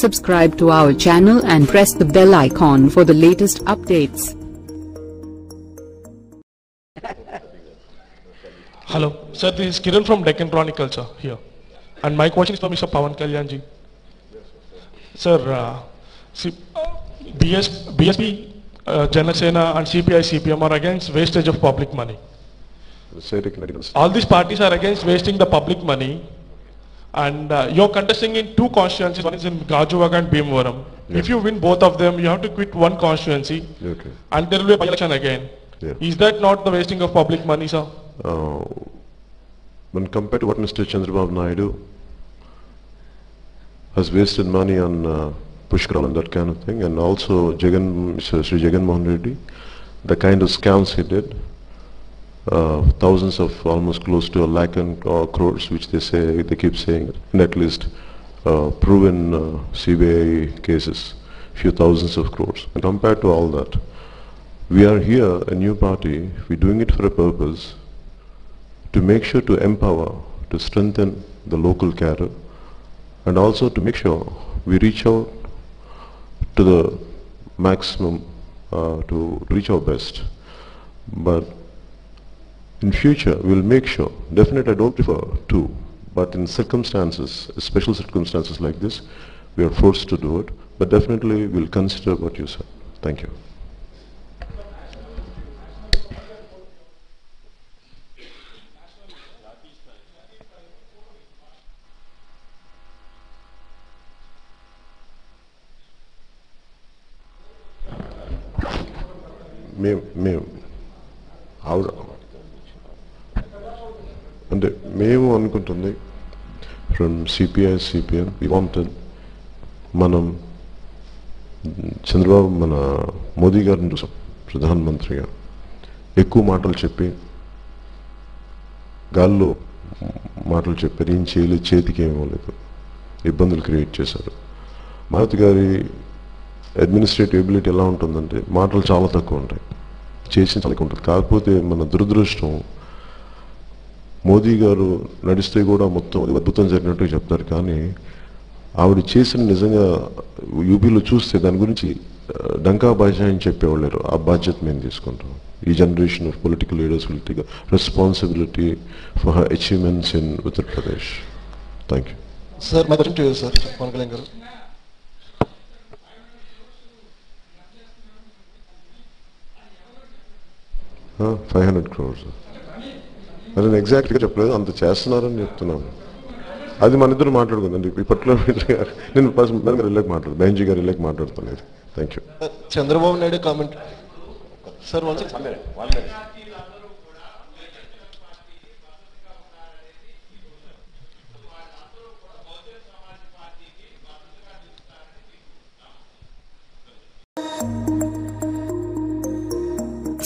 Subscribe to our channel and press the bell icon for the latest updates. Hello, sir. This is Kiran from Deccan Chronicle, sir. Here, and my question is for Mr. Pawan Kalyanji. Sir, uh, see, uh, BS, BSP, uh, Janasena, and CPI, CPM are against wastage of public money. Say it again, I didn't understand. All these parties are against wasting the public money, and uh, you're contesting in two constituencies. One is in Gajuvaga and Bhimavaram. If you win both of them, you have to quit one constituency, Okay. and there will be a by-election again. Yeah. Is that not the wasting of public money, sir? Uh, when compared to what Mr. Chandrababu Naidu has wasted money on uh, Pushkaral and that kind of thing, and also Jagan, Mr. Sri Jagan Mohan Reddy, the kind of scams he did, thousands of almost close to a lakh and uh, crores, which they say they keep saying, and at least uh, proven uh, CBI cases, few thousands of crores. And compared to all that, we are here, a new party, we're doing it for a purpose, to make sure to empower, to strengthen the local cadre, and also to make sure we reach out to the maximum, uh, to reach our best. But in future, we'll make sure, definitely I don't prefer to, but in circumstances, special circumstances like this, we are forced to do it, but definitely we'll consider what you said. Thank you. మేము మేము ఆవిడ అంటే మేము అనుకుంటుంది from CPI CPM we wanted మనం చంద్రబాబు మన మోదీ గారిని చూసాం ప్రధానమంత్రిగా ఎక్కువ మాటలు చెప్పి గాల్లో మాటలు చెప్పారు ఏం చేయలేదు చేతికి ఏమవ్వలేదు ఇబ్బందులు క్రియేట్ చేశారు. మారుతి గారి అడ్మినిస్ట్రేటివ్ ఎబిలిటీ ఎలా ఉంటుందంటే మాటలు చాలా తక్కువ ఉంటాయి. చేసిన చాలా ఉంటుంది. కాకపోతే మన దురదృష్టం మోదీ గారు నడిస్తే కూడా మొత్తం అది అద్భుతం జరిగినట్టు చెప్తారు కానీ ఆవిడ చేసిన నిజంగా యూపీలో చూస్తే దాని గురించి డంకా బాజా అని చెప్పేవాళ్ళు. ఆ బాధ్యత మేము తీసుకుంటాం ఈ generation of political leaders will take responsibility for her achievements in Uttar Pradesh thank you question to you, sir. Pawan Kalyan garu. Five hundred crores అది నేను ఎగ్జాక్ట్గా చెప్పలేదు అంత చేస్తున్నారని చెప్తున్నాను. అది మన ఇద్దరు మాట్లాడుకుందండి ఇప్పట్లో నేను మేడం గారు వెళ్ళాక మాట్లాడు బెంజీ గారు వెళ్ళాక మాట్లాడుతాను ఇది thank you Uh, Chandrababu Naidu comment. Sir,